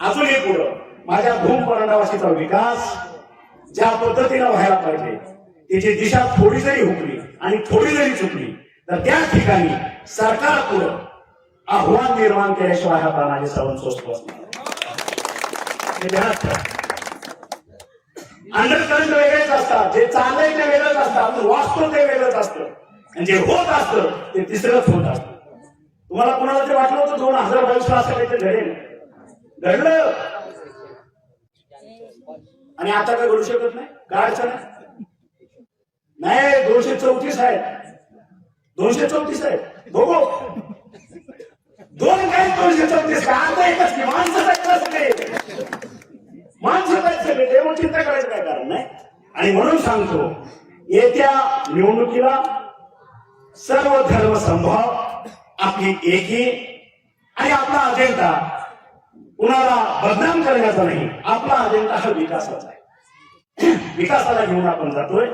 अजून एक पुढं. माझ्या धूम परंडावाशीचा विकास ज्या पद्धतीनं व्हायला पाहिजे त्याची दिशा थोडी जरी हुकली आणि थोडी जरी चुकली तर त्या ठिकाणी सरकार पुढं आव्हान निर्माण केल्याशिवाय हा तानाजी सावंत स्वस्त बसणार अंडरकरंट वेगळेच असतात जे चाललंय ते वेगळंच असतं आपण वाचतो ते वेगळंच असतं. आणि जे होत असतं ते तिसरंच होत असतं. तुम्हाला कोणाला ते वाटलं होतं दोन हजार बावीस ला असं काहीतरी घडेल? घडलं आणि आता काय घडू शकत नाही? काय अडचण नाही दोनशे चौतीस आहे. दोनशे चौतीस आहे. बघू. दोन काय दोनशे चौतीस काय आता एकच की माणसं एकच माणसं काय सगळे. देऊन चिंता करायचं काय कारण नाही? आणि म्हणून सांगतो येत्या निवडणुकीला सर्व धर्म संभाव आपली एकी आणि आपला अजेंडा कुणाला बदनाम करण्याचा नाही. आपला अजेंडा हा विकासाचा आहे. विकासाला घेऊन आपण जातोय.